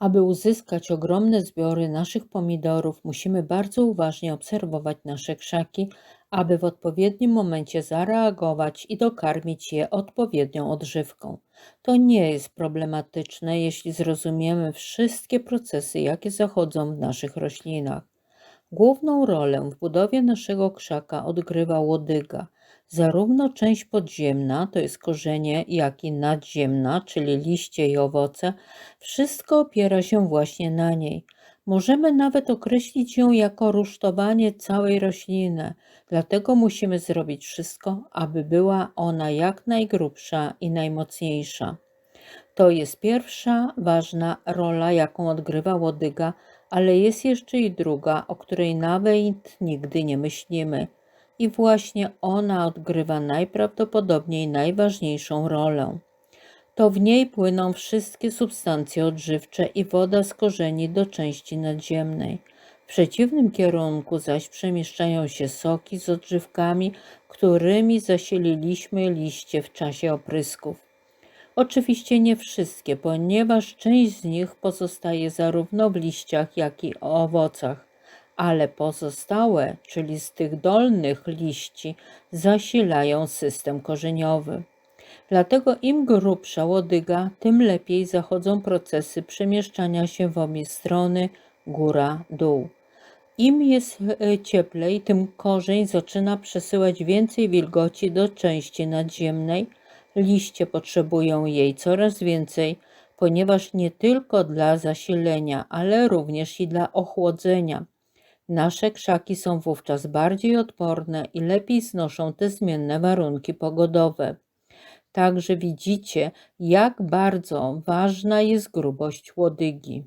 Aby uzyskać ogromne zbiory naszych pomidorów, musimy bardzo uważnie obserwować nasze krzaki, aby w odpowiednim momencie zareagować i dokarmić je odpowiednią odżywką. To nie jest problematyczne, jeśli zrozumiemy wszystkie procesy, jakie zachodzą w naszych roślinach. Główną rolę w budowie naszego krzaka odgrywa łodyga. Zarówno część podziemna, to jest korzenie, jak i nadziemna, czyli liście i owoce, wszystko opiera się właśnie na niej. Możemy nawet określić ją jako rusztowanie całej rośliny, dlatego musimy zrobić wszystko, aby była ona jak najgrubsza i najmocniejsza. To jest pierwsza ważna rola, jaką odgrywa łodyga, ale jest jeszcze i druga, o której nawet nigdy nie myślimy. I właśnie ona odgrywa najprawdopodobniej najważniejszą rolę. To w niej płyną wszystkie substancje odżywcze i woda z korzeni do części nadziemnej. W przeciwnym kierunku zaś przemieszczają się soki z odżywkami, którymi zasililiśmy liście w czasie oprysków. Oczywiście nie wszystkie, ponieważ część z nich pozostaje zarówno w liściach, jak i owocach, ale pozostałe, czyli z tych dolnych liści, zasilają system korzeniowy. Dlatego im grubsza łodyga, tym lepiej zachodzą procesy przemieszczania się w obie strony góra-dół. Im jest e, cieplej, tym korzeń zaczyna przesyłać więcej wilgoci do części nadziemnej. Liście potrzebują jej coraz więcej, ponieważ nie tylko dla zasilenia, ale również i dla ochłodzenia. Nasze krzaki są wówczas bardziej odporne i lepiej znoszą te zmienne warunki pogodowe. Także widzicie, jak bardzo ważna jest grubość łodygi.